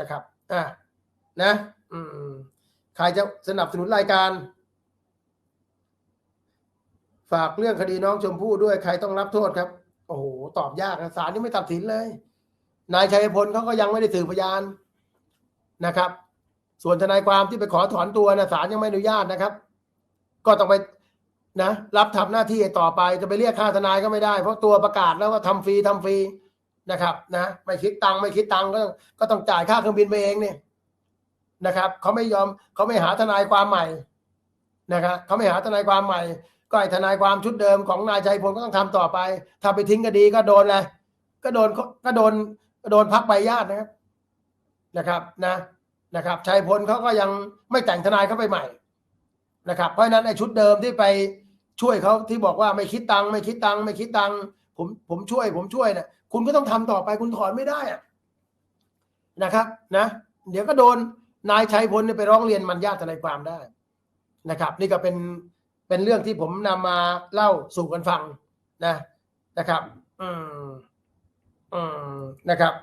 นะครับอะนะอืมใครจะสนับสนุนรายการ ฝากเรื่องคดีน้องชมพู่ด้วยใครต้องรับโทษครับ โอ้โหตอบยากนะศาลยังไม่ตัดสินเลย นายชัยพลเขาก็ยังไม่ได้สืบพยานนะครับ ส่วนทนายความที่ไปขอถอนตัวนะศาลยังไม่อนุญาตนะครับ ก็ต้องไปนะ รับทำหน้าที่ต่อไปจะไปเรียกค่าทนายก็ไม่ได้ เพราะตัวประกาศแล้วว่าทำฟรีทำฟรี นะครับนะไม่คิดตังค์ไม่คิดตังค์ก็ก็ต้องจ่ายค่าเครื่องบินไปเองเนี่ยนะครับเขาไม่ยอมเขาไม่หาทนายความใหม่นะครับเขาไม่หาทนายความใหม่ ก็ไอ้ทนายความชุดเดิมของนายชัยพลก็ต้องทำต่อไป ถ้าไปทิ้งคดีก็โดนเลยก็โดนก็โดนก็โดนพักใบญาตินะครับนะครับนะนะครับชัยพลเขาก็ยังไม่แต่งทนายเข้าไปใหม่นะครับเพราะฉะนั้นไอ้ชุดเดิมที่ไปช่วยเขาที่บอกว่าไม่คิดตังค์ไม่คิดตังค์ไม่คิดตังค์ผมผมช่วย ผมช่วยเนี่ย คุณก็ต้องทำต่อไปคุณถอนไม่ได้นะครับนะ เดี๋ยวก็โดนนายชัยพลเนี่ยไปร้องเรียนมันญาติทนายความได้นะครับ นี่ก็เป็นเป็นเรื่องที่ผมนำมาเล่าสู่กันฟังนะนะครับ อืมอืมนะครับ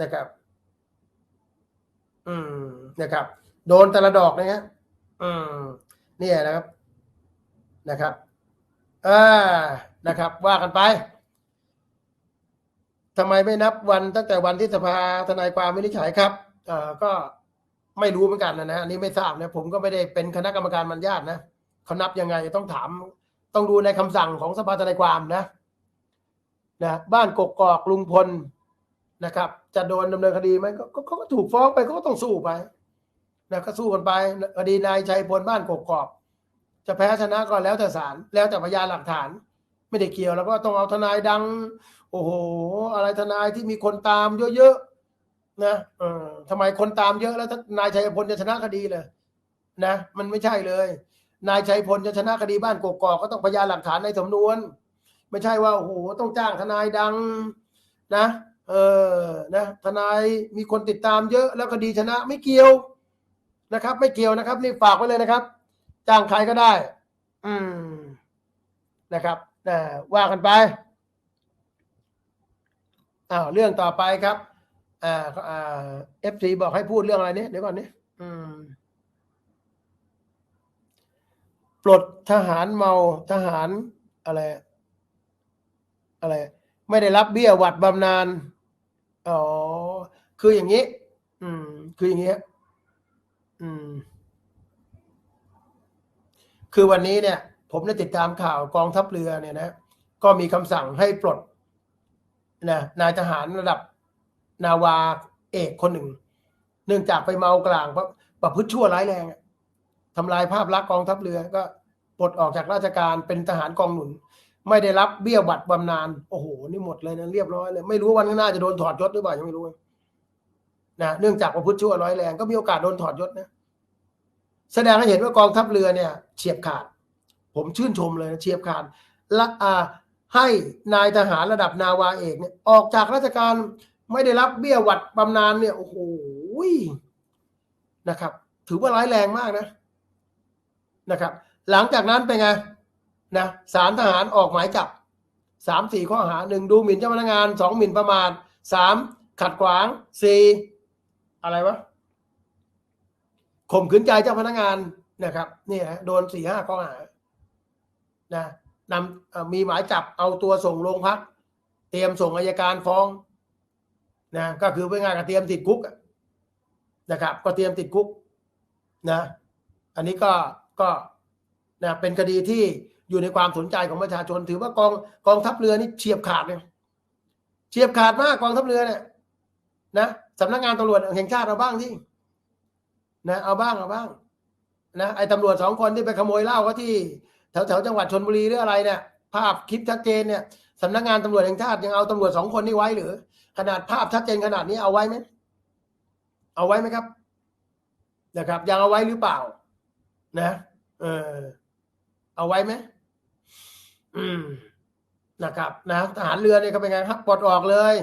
นะครับ อืมนะครับ โดนแต่ละดอกนะฮะอืมนี่นะครับนะครับอ่านะครับ ว่ากันไป ทำไมไม่นับวันตั้งแต่วันที่สภาทนายความวินิจฉัยครับเอ่อก็ไม่รู้เหมือนกันนะนะอันนี้ไม่ทราบนะผมก็ไม่ได้เป็นคณะกรรมการมันญาตนะเขานับยังไงต้องถาม ต้องดูในคำสั่งของสภาทนายความนะนะบ้านกกอกลุงพลนะครับ จะโดนดำเนินคดีไหมก็ก็เขาก็ถูกฟ้องไปเขาก็ต้องสู้ไปนะก็สู้กันไปคดีนายชัยพลบ้านกกอกจะแพ้ชนะก็แล้วแต่ศาลแล้วแต่พยานหลักฐาน ไม่ได้เกี่ยวแล้วก็ต้องเอาทนายดัง โอ้โห อะไรทนายที่มีคนตามเยอะๆนะเออทำไมคนตามเยอะแล้วนายชัยพลจะชนะคดีเลยนะมันไม่ใช่เลย นายชัยพลจะชนะคดีบ้านกกอกก็ต้องพยานหลักฐานในสำนวน ไม่ใช่ว่าโอ้โหต้องจ้างทนายดังนะ เออนะทนายมีคนติดตามเยอะแล้วคดีชนะไม่เกี่ยวนะครับ ไม่เกี่ยวนะครับ นี่ฝากไว้เลยนะครับ จ้างใครก็ได้ อืมนะครับ นะว่ากันไปอ้าวเรื่องต่อไปครับอ่าอ่าเอฟซีบอกให้พูดเรื่องอะไรเนี่ยเดี๋ยวก่อนนี่อืมปลดทหารเมาทหารอะไร อะไร ไม่ได้รับเบี้ยหวัดบำนาญอ๋อคืออย่างนี้ อืม คืออย่างนี้อืม คือวันนี้เนี่ย ผมได้ติดตามข่าวกองทัพเรือเนี่ยนะก็มีคำสั่งให้ปลดนะนายทหารระดับนาวาเอกคนหนึ่ง เนื่องจากไปเมากลางเพราะประพฤติชั่วร้ายแรงทำลายภาพลักษณ์กองทัพเรือก็ปลดออกจากราชการเป็นทหารกองหนุน ไม่ได้รับเบี้ยบัตรบำนาญโอ้โห นี่หมดเลยนะเรียบร้อยเลยไม่รู้วันข้างหน้าจะโดนถอดยศหรือเปล่ายังไม่รู้นะเนื่องจากประพฤติชั่วร้ายแรงก็มีโอกาสโดนถอดยศนะแสดงให้เห็นว่ากองทัพเรือเนี่ย เฉียบขาด ผมชื่นชมเลยนะเฉียบขาดละอาให้นายทหารระดับนาวาเอกเนี่ยออกจากราชการไม่ได้รับเบี้ยหวัดบำนาญเนี่ยโอ้โหนะครับ ถือว่าร้ายแรงมากนะนะครับ หลังจากนั้นเป็นไงนะสารทหารออกหมายจับสามสี่ข้อหาหนึ่งดูหมิ่นเจ้าพนักงานสองหมิ่นประมาทสามขัดขวางสี่อะไรวะข่มขืนใจเจ้าพนักงานนะครับนี่ฮะโดนสี่ห้าข้อหา นะนำมีหมายจับเอาตัวส่งโรงพัก เตรียมส่งอายการฟ้องนะก็คือเป็นงานกับเตรียมติดคุกนะครับ ก็เตรียมติดคุกนะอันนี้ก็ก็นะเป็นคดีที่อยู่ในความสนใจของประชาชน ถือว่ากองกองทัพเรือนี่เฉียบขาดเลยเฉียบขาดมากกองทัพเรือเนี่ยนะสำนักงานตำรวจแห่งชาติเอาบ้างที่นะเอาบ้างเอาบ้างนะไอ้ตำรวจสองคนที่ไปขโมยเหล้าเขาที่ แถวแถวจังหวัดชนบุรีหรืออะไรเนี่ยภาพคลิปชัดเจนเนี่ยสำนักงานตำรวจแห่งชาติยังเอาตำรวจสองคนนี้ไว้หรือ ขนาดภาพชัดเจนขนาดนี้เอาไว้ไหมเอาไว้ไหมครับ นะครับยังเอาไว้หรือเปล่า นะเออเอาไว้ไหมอืมนะครับ นะทหารเรือเนี่ยเขาเป็นไงครับปลดออกเลย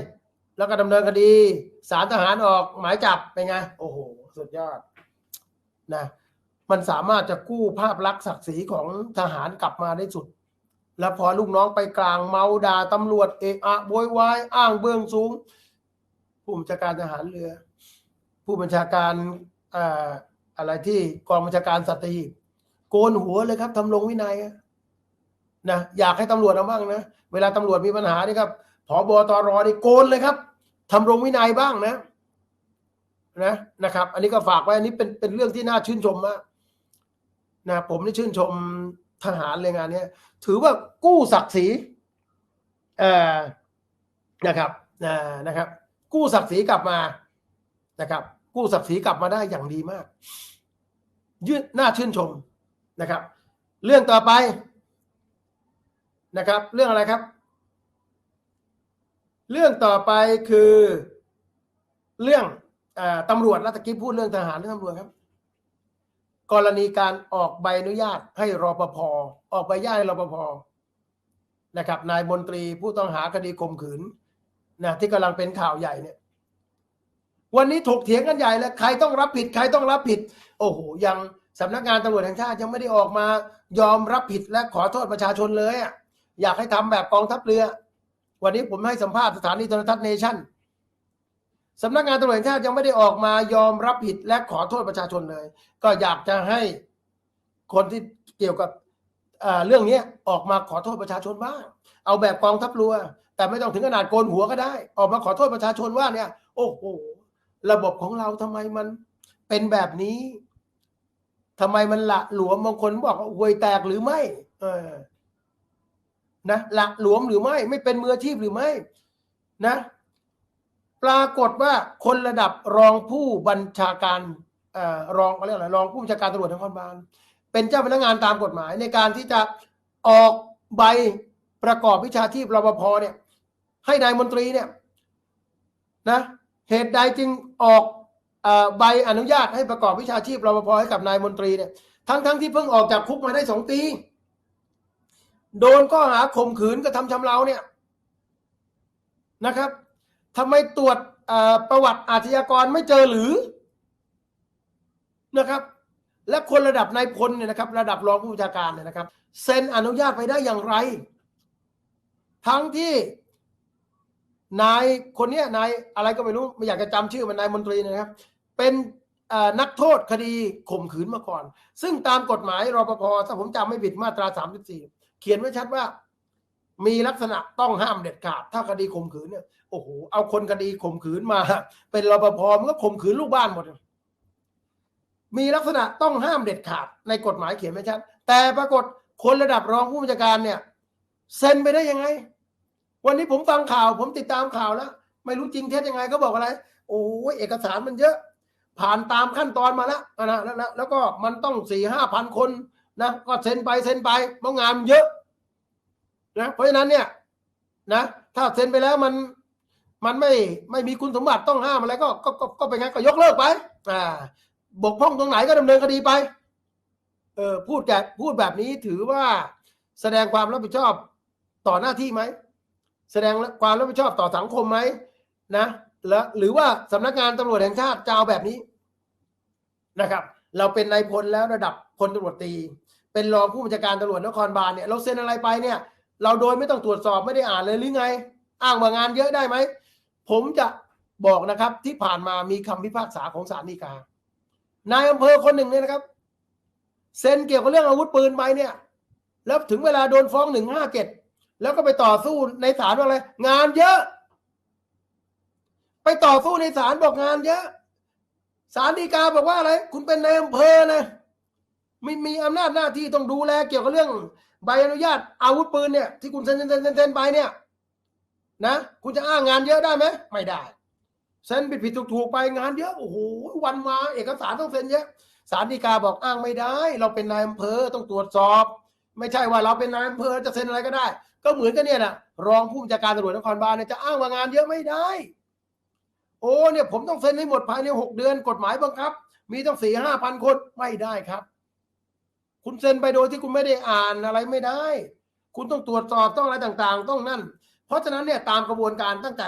แล้วก็ดำเนินคดีสารทหารออกหมายจับเป็นไงโอ้โหสุดยอด นะ มันสามารถจะกู้ภาพลักษณ์ศักดิ์ศรีของทหารกลับมาได้สุด แล้วพอลูกน้องไปกลางเมาด่าตำรวจเอะอะโวยวายอ้างเบื้องสูง ผู้บัญชาการทหารเรือ ผู้บัญชาการอ่าอะไรที่กองบัญชาการสัตหีบโกนหัวเลยครับทำลงวินัยนะอยากให้ตำรวจเอาบ้างนะเวลาตำรวจมีปัญหานี่ครับผบตรอนี่โกนเลยครับทำรงวินัยบ้างนะนะนะครับ อันนี้ก็ฝากไว้อันนี้เป็นเป็นเรื่องที่น่าชื่นชมมาก นะผมนี่ชื่นชมทหารเลยงานนี้ถือว่ากู้ศักดิ์ศรีนะครับนะครับ กู้ศักดิ์ศรีกลับมานะครับ กู้ศักดิ์ศรีกลับมาได้อย่างดีมากยืดน่าชื่นชมนะครับ เรื่องต่อไปนะครับ เรื่องอะไรครับ เรื่องต่อไปคือ เรื่องอตำรวจแล้วตะกี้พูดเรื่องทหารเรื่องตำรวจครับ กรณีการออกใบอนุญาตให้รอปภออกใบอนุญาตให้รอปภนะครับ นายมนตรีผู้ต้องหาคดีข่มขืนนะที่กำลังเป็นข่าวใหญ่เนี่ยวันนี้ถกเถียงกันใหญ่แล้วใครต้องรับผิด ใครต้องรับผิด โอ้โหยังสำนักงานตำรวจแห่งชาติยังไม่ได้ออกมายอมรับผิดและขอโทษประชาชนเลยอะอยากให้ทำแบบกองทัพเรือ วันนี้ผมให้สัมภาษณ์สถานีโทรทัศน์เนชั่น สำนักงานตำรวจแห่งชาติยังไม่ได้ออกมายอมรับผิดและขอโทษประชาชนเลย ก็อยากจะให้คนที่เกี่ยวกับเรื่องนี้ออกมาขอโทษประชาชนบ้าง เอาแบบกองทัพรือแต่ไม่ต้องถึงขนาดโกนหัวก็ได้ ออกมาขอโทษประชาชนว่าเนี่ย โอ้โหระบบของเราทำไมมันเป็นแบบนี้ทำไมมันละหลวมบางคนบอกว่าหวยแตกหรือไม่ เออนะละหลวมหรือไม่ ไม่เป็นมืออาชีพหรือไม่ นะ ปรากฏว่าคนระดับรองผู้บัญชาการออรองเขาเรียกอะไรรองผู้บัญชาการตำรวจนครบาลเป็นเจ้าพนักงานตามกฎหมายในการที่จะออกใบประกอบวิชาชีพรปภเนี่ย ให้นายมนตรีเนี่ยนะเหตุใดจึงออกอใบอนุญาตให้ประกอบวิชาชีพรปภให้กับนายมนตรีเนี่ยทั้งทั้งที่เพิ่งออกจากคุกมาได้สองปี โดนข้อหาข่มขืนกระทำชำเราเนี่ยนะครับ ทำไมตรวจประวัติอาชญากรไม่เจอหรือนะครับ และคนระดับนายพลเนี่ยนะครับ ระดับรองผู้บัญชาการเนี่ยนะครับเซ็นอนุญาตไปได้อย่างไร ทั้งที่นายคนเนี้ยนายอะไรก็ไม่รู้ไม่อยากจะจำชื่อมันนายมนตรีนะครับ เป็นนักโทษคดีข่มขืนมาก่อน ซึ่งตามกฎหมายรปภถ้าผมจำไม่ผิดมาตรา 34 เขียนไว้ชัดว่า มีลักษณะต้องห้ามเด็ดขาด ถ้าคดีข่มขืนเนี่ยโอ้โหเอาคนคดีข่มขืนมา เป็นรปภมันก็ข่มขืนลูกบ้านหมด มีลักษณะต้องห้ามเด็ดขาด ในกฎหมายเขียนไว้ชัดแต่ปรากฏคนระดับรองผู้บัญชาการเนี่ยเซ็นไปได้ยังไง วันนี้ผมฟังข่าว ผมติดตามข่าวแล้ว ไม่รู้จริงเท็จยังไงเขาบอกอะไร โอ้ยเอกสารมันเยอะ ผ่านตามขั้นตอนมาแล้วนะแล้วแล้วแล้วก็มันต้องสี่ห้าพันคนนะก็เซ็นไปเซ็นไปเพราะงานมันเยอะ นะเพราะฉะนั้นเนี่ยนะถ้าเซ็นไปแล้วมันมันไม่ไม่มีคุณสมบัติต้องห้ามอะไรก็ก็ก็ก็เป็นไงก็ยกเลิกไป อ่า บกพร่องตรงไหนก็ดำเนินคดีไป เออพูดแกพูดแบบนี้ถือว่าแสดงความรับผิดชอบต่อหน้าที่ไหม แสดงความรับผิดชอบต่อสังคมไหมนะแล้วหรือว่าสำนักงานตำรวจแห่งชาติจะเอาแบบนี้นะครับ เราเป็นนายพลแล้วระดับพลตำรวจตรีเป็นรองผู้บัญชาการตำรวจนครบาลเนี่ยเราเซ็นอะไรไปเนี่ย เราโดยไม่ต้องตรวจสอบไม่ได้อ่านเลยหรือไง อ้างว่างานเยอะได้ไหม ผมจะบอกนะครับที่ผ่านมามีคำพิพากษาของศาลฎีกานายอำเภอคนหนึ่งเนี่ยนะครับ เซ็นเกี่ยวกับเรื่องอาวุธปืนไปเนี่ย แล้วถึงเวลาโดนฟ้องหนึ่งห้าเจ็ดแล้วก็ไปต่อสู้ในศาลว่าอะไรงานเยอะ ไปต่อสู้ในศาลบอกงานเยอะศาลฎีกาบอกว่าอะไร คุณเป็นนายอำเภอนะไม่มีอำนาจหน้าที่ต้องดูแลเกี่ยวกับเรื่อง ใบอนุญาตอาวุธปืนเนี่ยที่คุณเซ็นเซ็นเซ็นเซ็นเนไปเนี่ยนะคุณจะอ้างงานเยอะได้ไหมไม่ได้เซ็นผิดผิดถูกถูกไปงานเยอะโอ้โหวันมาเอกสารต้องเซ็นเยอะศาลฎีกาบอกอ้างไม่ได้ เราเป็นนายอำเภอต้องตรวจสอบ ไม่ใช่ว่าเราเป็นนายอำเภอจะเซ็นอะไรก็ได้ ก็เหมือนกันเนี่ยนะรองผู้บัญชาการตำรวจนครบาลเนี่ยจะอ้างว่างานเยอะไม่ได้ โอ้เนี่ยผมต้องเซ็นให้หมดภายในหกเดือน กฎหมายบังคับ มีต้องสี่ห้าพันคนไม่ได้ครับ คุณเซ็นไปโดยที่คุณไม่ได้อ่านอะไรไม่ได้ คุณต้องตรวจสอบต้องอะไรต่างๆ ต้องนั่น เพราะฉะนั้นเนี่ยตามกระบวนการตั้งแต่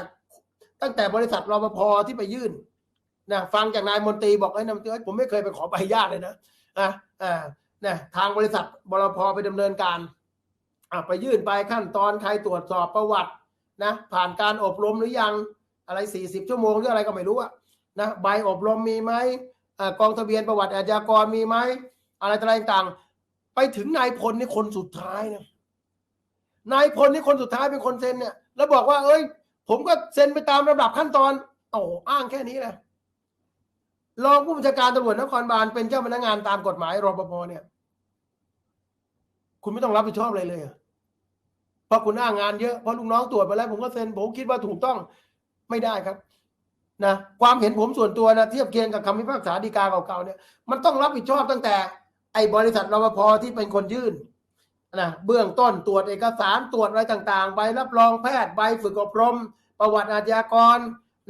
ตั้งแต่บริษัทรปภที่ไปยื่นนะฟังจากนายมนตรีบอกไอ้นายมนตรีผมไม่เคยไปขอใบอนุญาตเลยนะอะอ่าเนี่ยทางบริษัทบรพไปดำเนินการอะไปยื่นไปขั้นตอนใครตรวจสอบประวัตินะผ่านการอบรมหรือยังอะไรสี่สิบชั่วโมงหรืออะไรก็ไม่รู้อะนะใบอบรมมีไหมอ่ากองทะเบียนประวัติอาชญากรมีไหมอะไรต่างๆ ไปถึงนายพลนี่คนสุดท้ายนะนายพลนี่คนสุดท้ายเป็นคนเซ็นเนี่ย แล้วบอกว่า เอ้ย ผมก็เซ็นไปตามระดับขั้นตอนโอ้อ้างแค่นี้แหละรองผู้บัญชาการตำรวจนครบาลเป็นเจ้าพนักงานตามกฎหมายรปภเนี่ย คุณไม่ต้องรับผิดชอบอะไรเลยเพราะคุณอ้างงานเยอะเพราะลูกน้องตรวจไปแล้ว ผมก็เซ็นผมคิดว่าถูกต้องไม่ได้ครับนะความเห็นผมส่วนตัวนะเทียบเคียงกับคำพิพากษาฎีกาเก่าๆเนี่ย มันต้องรับผิดชอบตั้งแต่ อ้บริษัทรปภที่เป็นคนยื่นนะเบื้องต้นตรวจเอกสารตรวจอะไรต่างๆใบรับรองแพทย์ใบฝึกอบรม ประวัติอาชญากร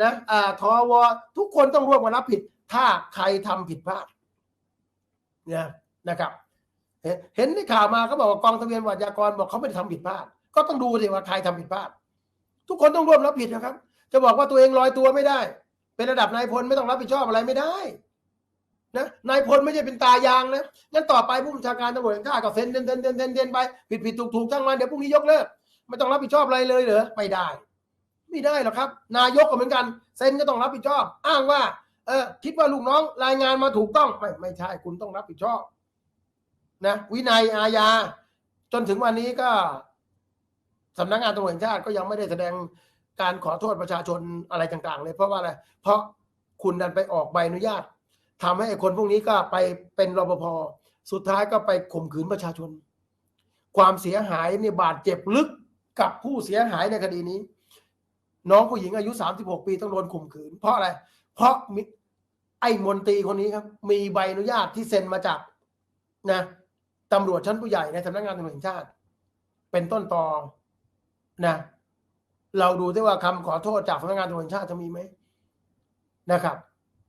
นะอ่าทวทุกคนต้องร่วมกันรับผิด ถ้าใครทำผิดพลาดนะนะครับ เห็นในข่าวมาเขาบอกว่ากองทะเบียนวัติอากรบอกเขาไม่ได้ทำผิดพลาด ก็ต้องดูสิว่าใครทำผิดพลาด ทุกคนต้องร่วมรับผิดนะครับ จะบอกว่าตัวเองลอยตัวไม่ได้ เป็นระดับนายพลไม่ต้องรับผิดชอบอะไรไม่ได้ นะนายพลไม่ใช่เป็นตายางนะงั้นต่อไปผู้บัญชาการตำรวจแห่งชาติก็เซ็นเซ็นเซ็นเซ็นเซ็นเซ็นไปผิดผิดถูกถูกช่างมันเดี๋ยวพรุ่งนี้ยกเลิกไม่ต้องรับผิดชอบอะไรเลยเหรอไม่ได้ ไม่ได้หรอกครับ นายกก็เหมือนกัน เซ็นก็ต้องรับผิดชอบ อ้างว่า เออคิดว่าลูกน้องรายงานมาถูกต้องไม่ไม่ใช่คุณต้องรับผิดชอบนะวินัยอาญาจนถึงวันนี้ก็สำนักงานตำรวจแห่งชาติก็ยังไม่ได้แสดงการขอโทษประชาชนอะไรต่าง ๆ เลยเพราะว่าอะไรเพราะคุณดันไปออกใบอนุญาต ทำให้ไอ้คนพวกนี้ก็ไปเป็นรปภสุดท้ายก็ไปข่มขืนประชาชน ความเสียหายเนี่ยบาดเจ็บลึกกับผู้เสียหายในคดีนี้ น้องผู้หญิงอายุ 36 ปีต้องโดนข่มขืน เพราะอะไร เพราะไอ้มนตรีคนนี้ครับ มีใบอนุญาตที่เซ็นมาจากนะตำรวจชั้นผู้ใหญ่ในสำนักงานตำรวจแห่งชาติ เป็นต้นตอนะ เราดูที่ว่าคำขอโทษจากสำนักงานตำรวจแห่งชาติจะมีไหมนะครับ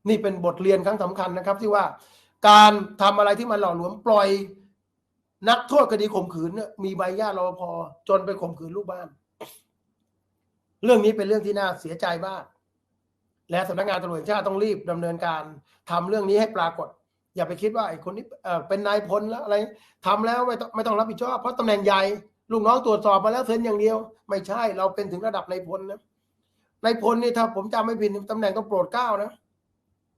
นี่เป็นบทเรียนครั้งสำคัญนะครับ ที่ว่าการทำอะไรที่มันหล่อหลวมปล่อย นักโทษคดีข่มขืนเนี่ยมีใบญาตรปภจนไปข่มขืนลูกบ้าน เรื่องนี้เป็นเรื่องที่น่าเสียใจมาก และสำนักงานตำรวจชาติต้องรีบดำเนินการทำเรื่องนี้ให้ปรากฏ อย่าไปคิดว่าไอ้คนนี้เป็นนายพลแล้วอะไรทำแล้วไม่ต้องไม่ต้องรับผิดชอบเพราะตำแหน่งใหญ่ลูกน้องตรวจสอบมาแล้วเซ็นอย่างเดียว ไม่ใช่เราเป็นถึงระดับนายพลนะนายพลนี่ถ้าผมจำไม่ผิดตำแหน่งต้องโปรดเกล้านะ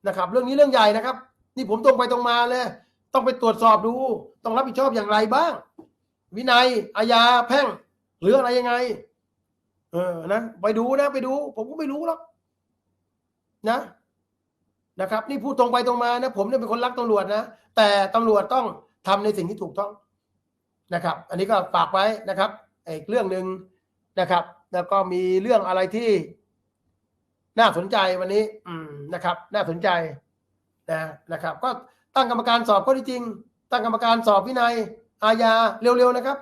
นะครับ เรื่องนี้เรื่องใหญ่นะครับ นี่ผมตรงไปตรงมาเลย ต้องไปตรวจสอบดู ต้องรับผิดชอบอย่างไรบ้าง วินัยอาญาแพ่งหรืออะไรยังไง เออนะไปดูนะ ไปดู ผมก็ไม่รู้หรอกนะนะครับ นี่พูดตรงไปตรงมานะ ผมเนี่ยเป็นคนรักตำรวจนะ แต่ตำรวจต้องทำในสิ่งที่ถูกต้องนะครับ อันนี้ก็ฝากไว้นะครับอีกเรื่องหนึ่งนะครับ แล้วก็มีเรื่องอะไรที่ น่าสนใจวันนี้ อืมนะครับ น่าสนใจนะนะครับ ก็ตั้งกรรมการสอบข้อที่จริง ตั้งกรรมการสอบวินัย อาญาเร็วๆนะครับ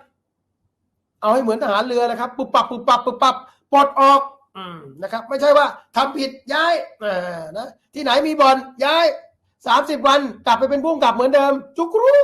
เอาให้เหมือนทหารเรือนะครับปุบปับปุบปับปุบปับปลดออกอืมนะครับ ไม่ใช่ว่าทำผิดย้ายเออนะที่ไหนมีบอลย้ายสามสิบวันกลับไปเป็นผู้กำกับเหมือนเดิม จุกรู